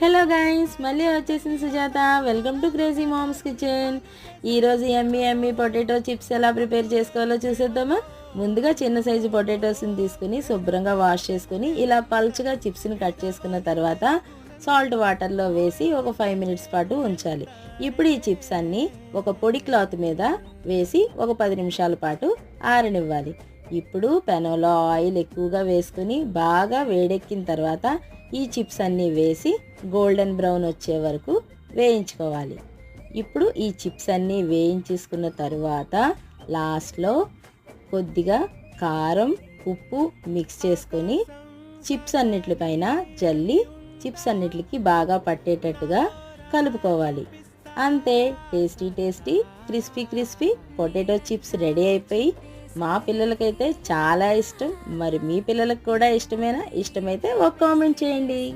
Hello guys మళ్ళీ వచ్చేసింది Sujatha. Welcome to crazy moms kitchen ఈరోజు ఎమ్మీ ఎమ్మీ పొటాటో చిప్స్ ఎలా ప్రిపేర్ చేసుకోవాలో చూసేద్దామా? ముందుగా చిన్న సైజు పొటాటోస్ని తీసుకుని శుభ్రంగా వాష్ చేసుకుని ఇలా పల్చగా చిప్స్ని కట్ చేసుకున్న తర్వాత సాల్ట్ వాటర్లో వేసి ఒక ఫైవ్ మినిట్స్ పాటు ఉంచాలి. ఇప్పుడు ఈ చిప్స్ అన్ని ఒక పొడి క్లాత్ మీద వేసి ఒక పది నిమిషాల పాటు ఆరనివ్వాలి. ఇప్పుడు పెనంలో ఆయిల్ ఎక్కువగా వేసుకుని బాగా వేడెక్కిన తర్వాత ఈ చిప్స్ అన్నీ వేసి గోల్డెన్ బ్రౌన్ వచ్చే వరకు వేయించుకోవాలి. ఇప్పుడు ఈ చిప్స్ అన్నీ వేయించేసుకున్న తర్వాత లాస్ట్లో కొద్దిగా కారం ఉప్పు మిక్స్ చేసుకొని చిప్స్ అన్నిటిపైన జల్లి చిప్స్ అన్నిటికి బాగా పట్టేటట్టుగా కలుపుకోవాలి. అంతే tasty tasty crispy crispy potato chips ready అయిపోయి మా పిల్లలకైతే చాలా ఇష్టం. మరి మీ పిల్లలకు కూడా ఇష్టమేనా? ఇష్టమైతే ఒక కామెంట్ చేయండి.